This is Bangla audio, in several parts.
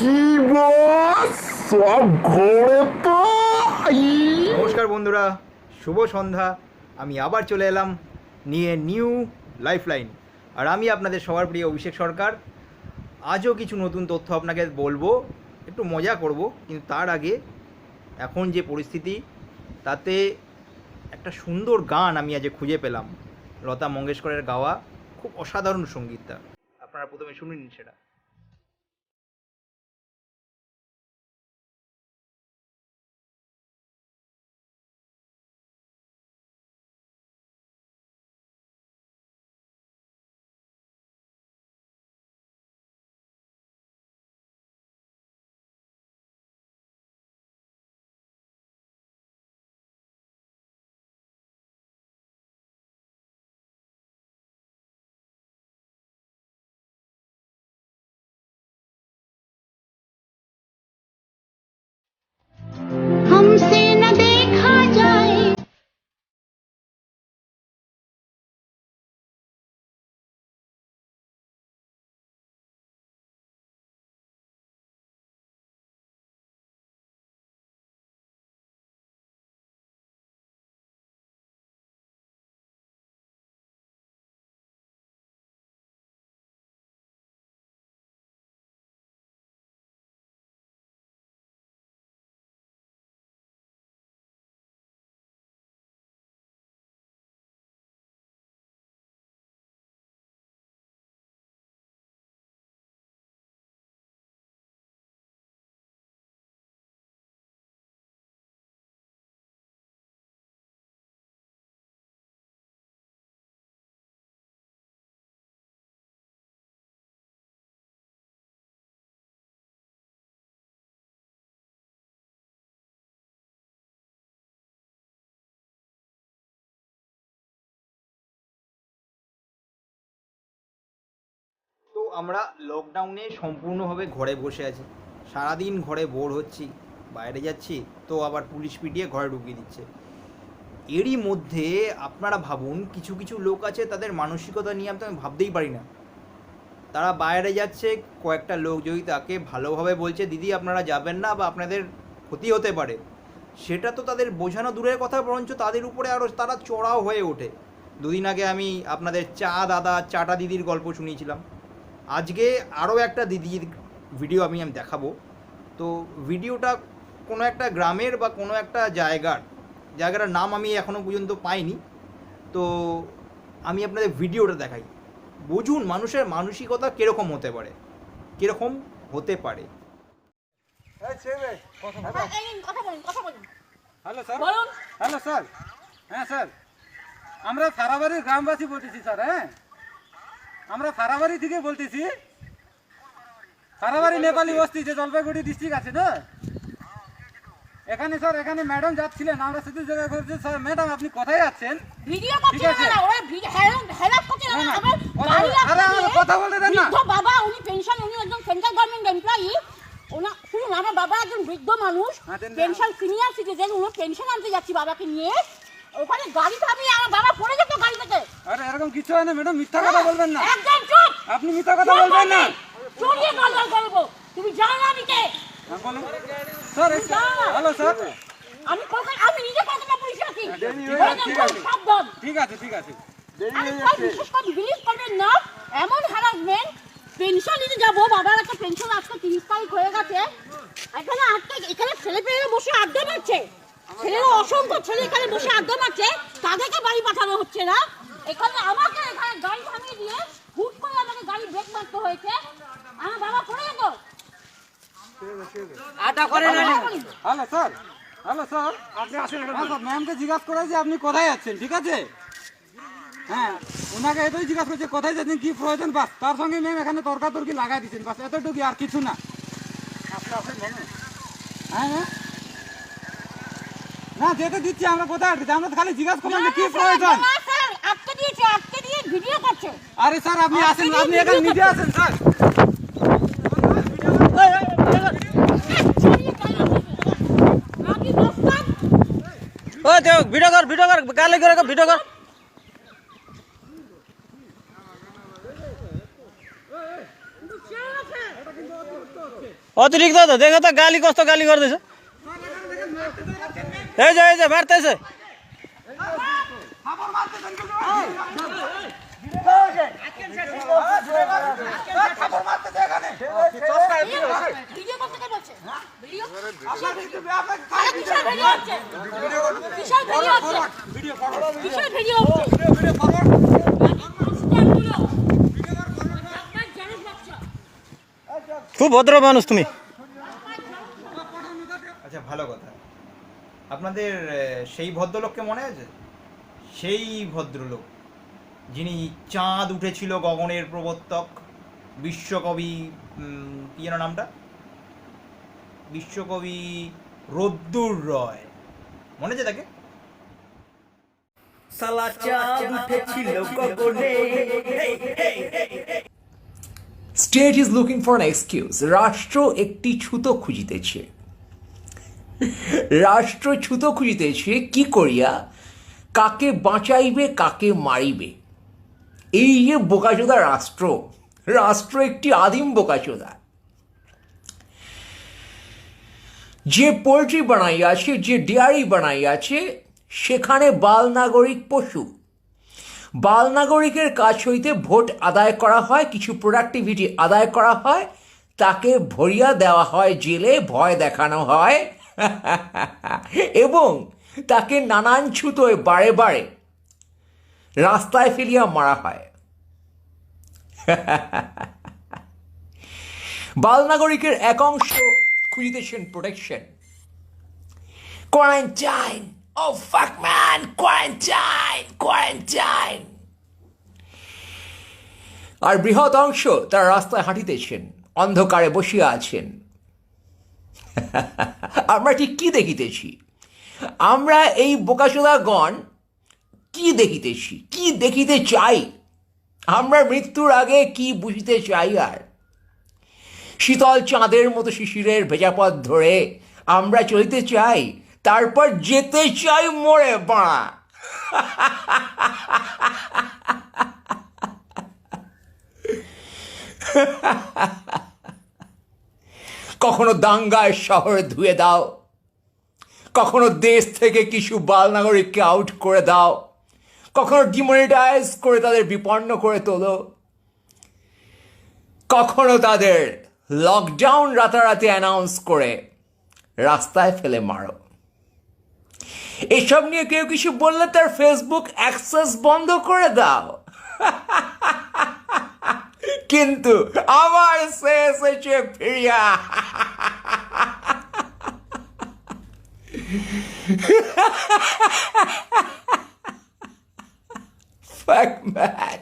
কি নমস্কার বন্ধুরা, শুভ সন্ধ্যা। আমি আবার চলে এলাম নিয়ে নিউ লাইফলাইন। আর আমি আপনাদের সবার প্রিয় অভিষেক সরকার। আজও কিছু নতুন তথ্য আপনাকে বলব, একটু মজা করব, কিন্তু তার আগে এখন যে পরিস্থিতি, তাতে একটা সুন্দর গান আমি আজ খুঁজে পেলাম। লতা মঙ্গেশকরের গাওয়া খুব অসাধারণ সঙ্গীতটা। আপনারা প্রথমে শুনে সেটা। আমরা লকডাউনে সম্পূর্ণভাবে ঘরে বসে আছি। সারাদিন ঘরে বোর হচ্ছি, বাইরে যাচ্ছি, তো আবার পুলিশ পিটিয়ে ঘরে ঢুকিয়ে দিচ্ছে। এরই মধ্যে আপনারা ভাবুন, কিছু কিছু লোক আছে, তাদের মানসিকতা নিয়ে আমি তো আমি ভাবতেই পারি না। তারা বাইরে যাচ্ছে, কয়েকটা লোক যদি তাকে ভালোভাবে বলছে, দিদি, আপনারা যাবেন না বা আপনাদের ক্ষতি হতে পারে। সেটা তো তাদের বোঝানো দূরের কথা, বরঞ্চ তাদের উপরে আরও তারা চড়াও হয়ে ওঠে। দুদিন আগে আমি আপনাদের চা দাদা, চাটা দিদির গল্প শুনিয়েছিলাম। আজকে আরও একটা দিদির ভিডিও আমি আমি দেখাবো। তো ভিডিওটা কোনো একটা গ্রামের বা কোনো একটা জায়গার জায়গাটার নাম আমি এখনও পর্যন্ত পাইনি। তো আমি আপনাদের ভিডিওটা দেখাই। বুঝুন মানুষের মানসিকতা কীরকম হতে পারে কীরকম হতে পারে। কথা বলুন। কথা বলুন হ্যালো স্যার। Hello sir. হ্যাঁ স্যার। আমরা সারাবাড়ির গ্রামবাসী বলতেছি স্যার হ্যাঁ? আমরা সারাবাড়ি থেকে বলতেছি। সারাবাড়ি নেপালি বস্তি যে জলপাইগুড়ি ডিস্ট্রিক্ট আছে না? এখানে স্যার এখানে ম্যাডাম যাচ্ছিলেন আমরা শুধু করছি স্যার ম্যাডাম আপনি কোথায় যাচ্ছেন? ভিডিও না হেল্প না আমার কথা আরে, রাস্তা কথা বলতে দেন না। বাবা উনি পেনশন উনি একজন সেন্ট্রাল গভর্নমেন্ট এমপ্লয়ি ওনা শুনুন আমার বাবা একজন বৃদ্ধ মানুষ। পেনশন সিনিয়র সিটিজেন উনি পেনশন আনতে যাচ্ছি বাবাকে নিয়ে। ওখানে গাড়ি থামিয়ে আমার বাবা পড়ে যেত গাড়ি থেকে। আরে এরকম কিছু হয় না ম্যাডাম মিথ্যা কথা বলবেন না। একদম চুপ। আপনি মিথ্যা কথা বলবেন না। চলিয়ে গন্ডল করব। তুমি জানো না আমি কে? হ্যাঁ, বলুন। Sir hello sir. আমি কলকাতা আমি নিজে কলকাতা পুলিশে আছি? ঠিক আছে, ঠিক আছে। ঠিক আছে। আমি বিলিভ করবেন না। এমন হ্যারাসমেন্ট পেনশন নিতে যাব। বাবার একটা পেনশন আজকে তিরিশ তারিখ হয়ে গেছে। এখানে আজকে এখানে ছেলে পেলেরা বসে আড্ডা মারছে। ছেলেরা অসংখ্য ছেলে এখানে বসে আড্ডা মারছে তাদেরকে বাড়ি পাঠানো হচ্ছে না। এখানে আমাকে এখানে গাড়ি থামিয়ে দিয়ে হুট করে আমাকে গাড়ি ব্রেক মারতে হয়েছে। আমার বাবা পড়ে যেত হ্যালো স্যার। Hello sir. আপনি আসেন স্যার ম্যামকে জিজ্ঞাসা করা যে আপনি কোথায় আছেন ঠিক আছে? হ্যাঁ ওনাকে এতই জিজ্ঞাসা করছে কোথায় যাচ্ছেন কি প্রয়োজন বাস। তার সঙ্গে ম্যাম এখানে তর্কাতর্কি লাগাই দিচ্ছেন বাস এতটুকু আর কিছু না। হ্যাঁ হ্যাঁ না যেতে দিচ্ছি আমরা কোথায় আটকেছি? আমরা খালি জিজ্ঞাসা করলাম যে কি প্রয়োজন। আটকে দিয়েছে আটকে দিয়ে ভিডিও করছে। আরে স্যার আপনি আসেন আপনি এখানে নিজে আসেন স্যার। ও দেখ ভিডিও কর ভিডিও কর গালি করে ভিডিও কর। অতিরিক্ত দেখো তো গালি কষ্ট গালি করে দিছে এই যে এই যে মারতেছে। খুব ভদ্র মানুষ তুমি। আচ্ছা ভালো কথা। আপনাদের সেই ভদ্রলোককে মনে আছে? সেই ভদ্রলোক যিনি চাঁদ উঠেছিল গগনের প্রবর্তক বিশ্বকবি কি যেন নামটা? বিশ্বকবি রদ্দুর রয়। মনে আছে তাকে? State is looking for an excuse রাষ্ট্র একটি ছুতো খুঁজিতেছে। রাষ্ট্র ছুতো খুঁজিতেছে, কি করিয়া? কাকে বাঁচাইবে, কাকে মারিবে? এই যে বোকাচোদা রাষ্ট্র রাষ্ট্র একটি আদিম বোকাচোদা। যে পোলট্রি বানাইয়াছে, যে ডেয়ারি বানাইয়াছে, সেখানে বাল নাগরিক পশু। বাল নাগরিকের কাছ হইতে ভোট আদায় করা হয়, কিছু প্রোডাক্টিভিটি আদায় করা হয়, তাকে ভরিয়া দেওয়া হয়, জেলে ভয় দেখানো হয় এবং তাকে নানান ছুতোয় বারে বারে রাস্তায় ফেলিয়া মারা হয়। বাল নাগরিকের এক অংশ খুঁজিতেছেন প্রোটেকশন কোয়ারেন্টাইন ও ফাক ম্যান কোয়ারেন্টাইন কোয়ারেন্টাইন আর বৃহৎ অংশ তারা রাস্তায় হাঁটিতেছেন, অন্ধকারে বসিয়া আছেন। আমরা ঠিক কি দেখিতেছি? আমরা এই বোকাচোদাগণ কি দেখিতেছি? কি দেখিতে চাই? আমরা মৃত্যুর আগে কি বুঝিতে চাই আর? শীতল চাঁদের মতো শিশিরের ভেজাপথ ধরে আমরা চলতে চাই, তারপর যেতে চাই মরে বাড়া কখনো দাঙ্গায় শহরে ধুয়ে দাও। কখনো দেশ থেকে কিছু বাল নাগরিককে আউট করে দাও। কখনো ডিমনিটাইজ করে তাদের বিপন্ন করে তোলো। কখনো তাদের লকডাউন রাতারাতি অ্যানাউন্স করে রাস্তায় ফেলে মারো। এসব নিয়ে কেউ কিছু বললে তার ফেসবুক অ্যাক্সেস বন্ধ করে দাও। কিন্তু আমার সে এসেছে ফিরিয়া Fuck man.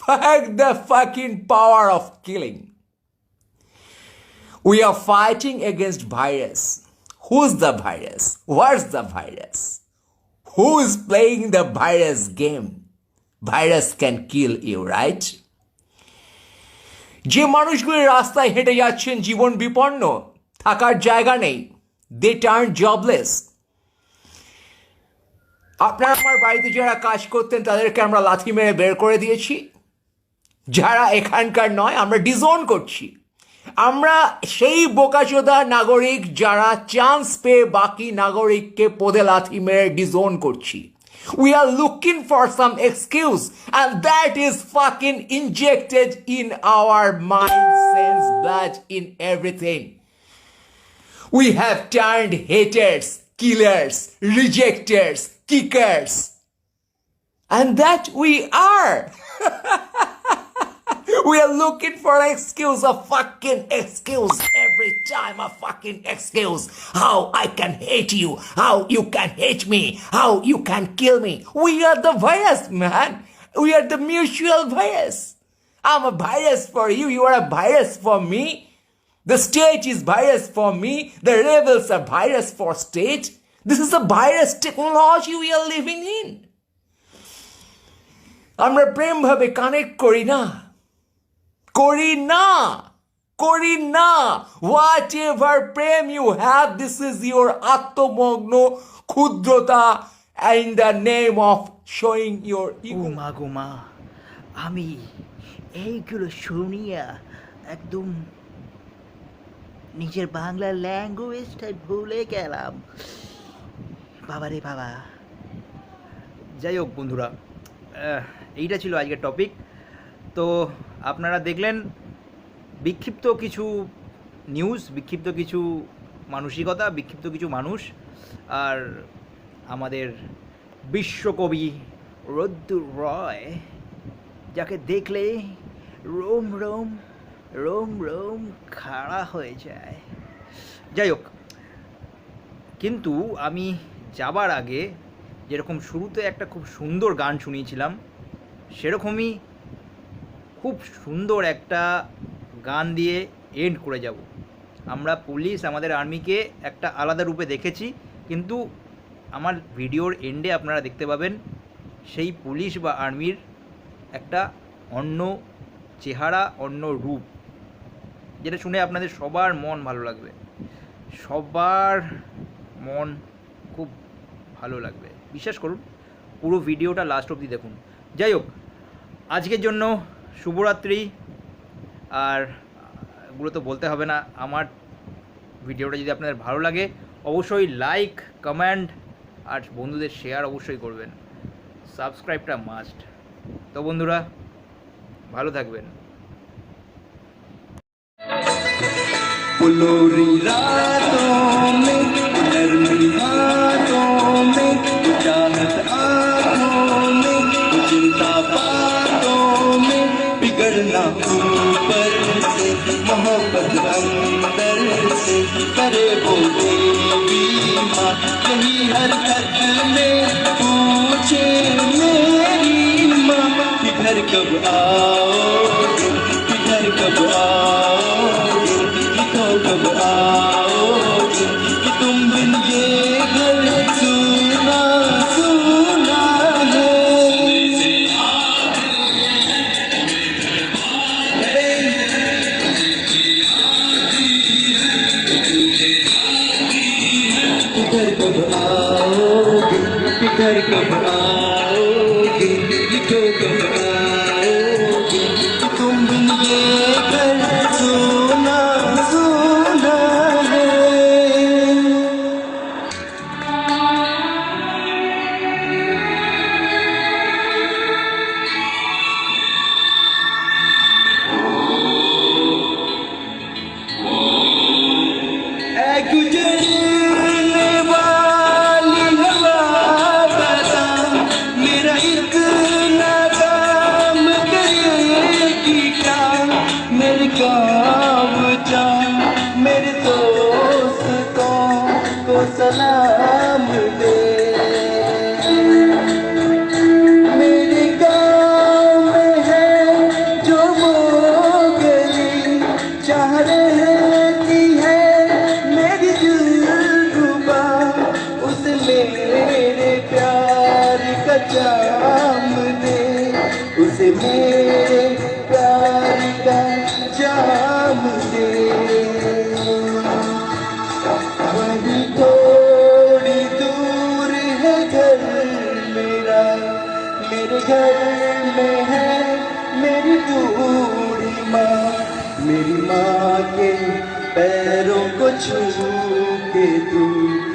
Fuck the fucking power of killing. We are fighting against virus. Who's the virus? What's the virus? Who is playing the virus game? Virus can kill you right যে মানুষগুলি রাস্তায় হেঁটে যাচ্ছেন জীবন বিপন্ন, থাকার জায়গা নেই। দে টার্ন জবলেস আপনারা আমার বাড়িতে যারা কাজ করতেন, তাদেরকে আমরা লাথি মেরে বের করে দিয়েছি। যারা এখানকার নয়, আমরা ডিজোন করছি। আমরা সেই বোকাচোদা নাগরিক যারা চান্স পেয়ে বাকি নাগরিককে পদে লাথি মেরে ডিজোন করছি। We are looking for some excuse, and that is fucking injected in our mind, sense, blood, in everything. We have turned haters, killers, rejectors, kickers. And that we are. we are looking for an excuse, a fucking excuse Every time a fucking excuse. How I can hate you. How you can hate me. How you can kill me. We are the virus, man. We are the mutual virus. I'm a virus for you. You are a virus for me. The state is virus for me. The rebels are virus for state. This is a virus technology we are living in. আমরা প্রেম ভাবে কানেক্ট করি না করি না করি না whatever Prem you have this is your আত্মমগ্ন ক্ষুদ্রতা in the name of showing your মা গো মা আমি এইগুলো শুনিয়া একদম নিজের বাংলা ল্যাঙ্গুয়েজটাই ভুলে গেলাম। বাবা রে বাবা। যাই হোক বন্ধুরা আহ, এইটা ছিল আজকের টপিক তো আপনারা দেখলেন বিক্ষিপ্ত কিছু নিউজ বিক্ষিপ্ত কিছু মানসিকতা, বিক্ষিপ্ত কিছু মানুষ আর আমাদের বিশ্বকবি রদ্দুর রয়, যাকে দেখলে রোম রোম রোম রোম খাড়া হয়ে যায়। যাই হোক, কিন্তু আমি যাবার আগে যেরকম শুরুতে একটা খুব সুন্দর গান শুনিয়েছিলাম, সেরকমই খুব সুন্দর একটা গান দিয়ে এন্ড করে যাব। আমরা পুলিশ আমাদের আর্মিকে একটা আলাদা রূপে দেখেছি, কিন্তু আমার ভিডিওর এন্ডে আপনারা দেখতে পাবেন, সেই পুলিশ বা আর্মির একটা অন্য চেহারা, অন্য রূপ। যেটা শুনে আপনাদের সবার মন ভালো লাগবে। সবার মন খুব ভালো লাগবে। বিশ্বাস করুন, পুরো ভিডিওটা লাস্ট অবধি দেখুন। যাই হোক, আজকের জন্য শুভরাত্রি। আর এগুলো তো বলতে হবে না আমার ভিডিওটা যদি আপনাদের ভালো লাগে অবশ্যই লাইক কমেন্ট আর বন্ধুদের শেয়ার অবশ্যই করবেন সাবস্ক্রাইবটা মাস্ট তো বন্ধুরা ভালো থাকবেন फुलोरी रातों में नरमी हाथों में चाहत आँखों में चिंता बातों में बिगड़ना करे वो देवी माँ यही हरकत में पूछे मेरी माँ कि घर कब आओगे मेरे प्यार का जाम दे उसे मेरे प्यार का जाम दे वही थोड़ी दूर है घर मेरा, मेरे घर में है मेरी बूढ़ी माँ। मेरी माँ के पैरों को छू के तू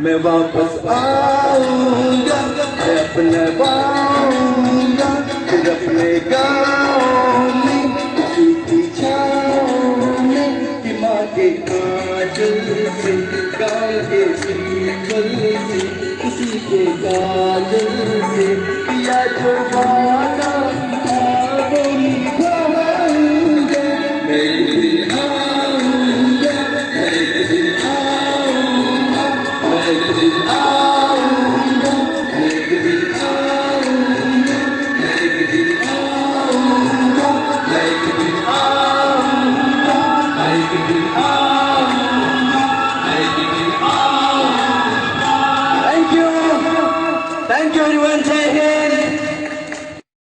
मैं वापस आऊँगा अपने पाऊँगा फिर अपने गाँव